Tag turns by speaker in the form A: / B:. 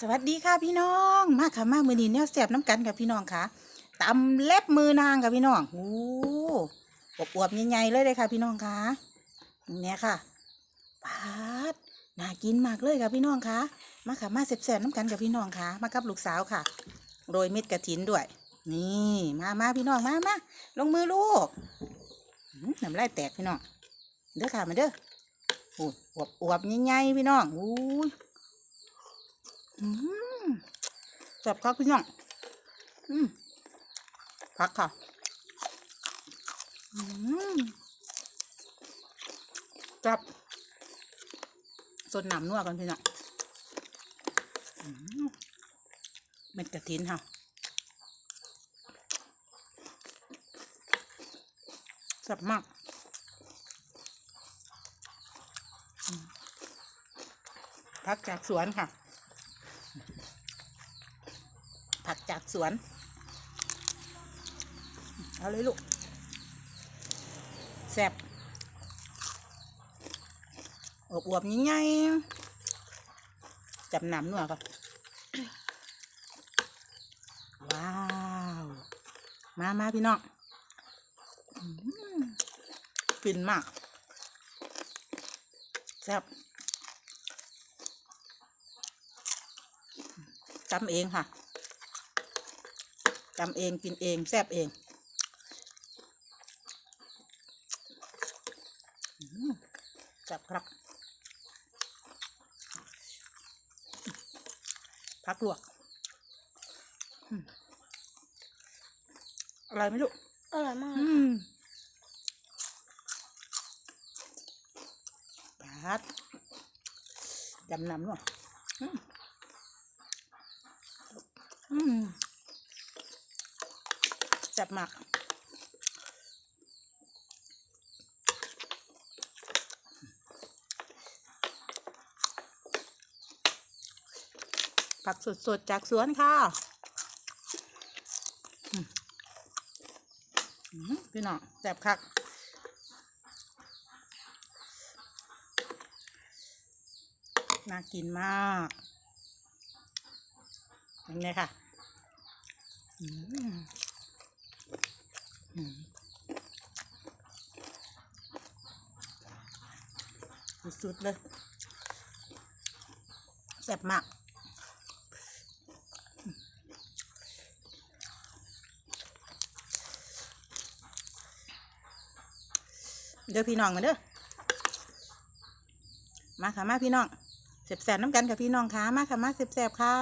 A: สวัสดีค่ะพี่น้องมาค่ะมามือนี้แนวแสบน้ำกันค่ะพี่น้องค่ะตำเล็บมือนางค่ะพี่น้องโอ้อบอวบๆใหญ่ๆเลยเลยค่ะ พี่น้องค่ะเนี่ยค่ะปาดน่ากินมากเลยค่ะพี่น้องค่ะมาค่ะมาแสบๆน้ำกันกับพี่น้องค่ะ มากับลูกสาวค่ะโรยเม็ดกระถินด้วย นี่มามาพี่น้องมามาลงมือลูกน้ำลายแตกพี่น้องเด้อค่ะมาเด้ออวบอวบๆใหญ่ๆพี่น้องอู้ย จับครับพี่น้องพักค่ะจับสดน้ำนัวกันพี่น้องเม็ดกระถินค่ะจับมากพักจากสวนค่ะ ผักจากสวน เอาเลยลูกแซ่บอบอวบง่ายๆจับหน้ำนัวก่อนว้าว มามาพี่น้องฟินมาก แซ่บจำเองค่ะ จำเองกินเองแซ่บเองอืมจับครับพักลวกอืมอร่อยไหมลูก
B: อร่อยมาก
A: อืมพัดจำนำเนาะอืมอืม จับหมัก ผักสดๆ จากสวนค่ะอืมพี่น้องแซ่บคักน่ากินมากอย่างนี้ค่ะ สุดๆเลยแซ่บมากเด้อพี่น้องมาเด้อ มาค่ะมาพี่น้องแสบๆน้ำกันกับพี่น้องค่ะ มาค่ะมาแสบๆค่ะ